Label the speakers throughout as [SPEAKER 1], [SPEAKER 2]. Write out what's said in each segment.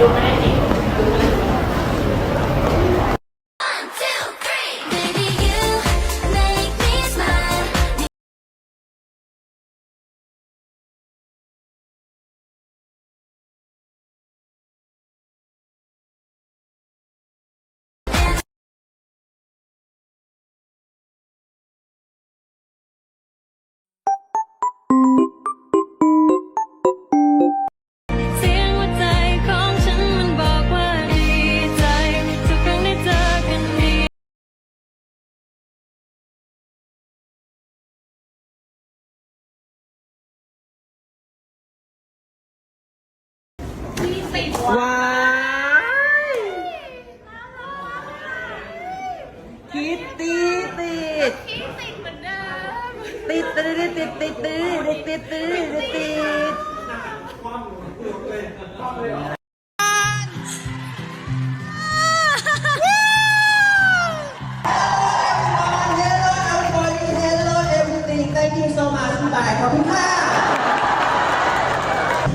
[SPEAKER 1] ดูไม่ได้จริง
[SPEAKER 2] คิตตี้ติดที่ติดเหมือนเดิมติดติดติดติดติดติดติดติดติด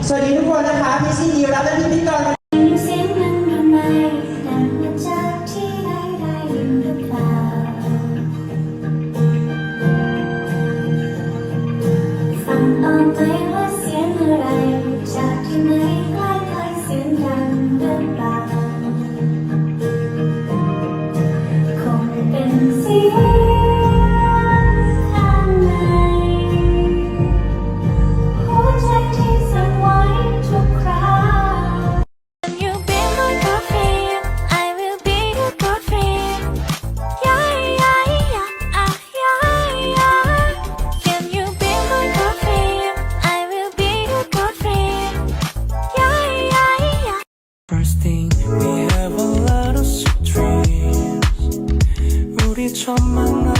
[SPEAKER 3] สวัสดีทุกคนนะคะ พี่ซีดีรับ
[SPEAKER 4] หน้าที่พิธีกร
[SPEAKER 5] on, on, on, 装满了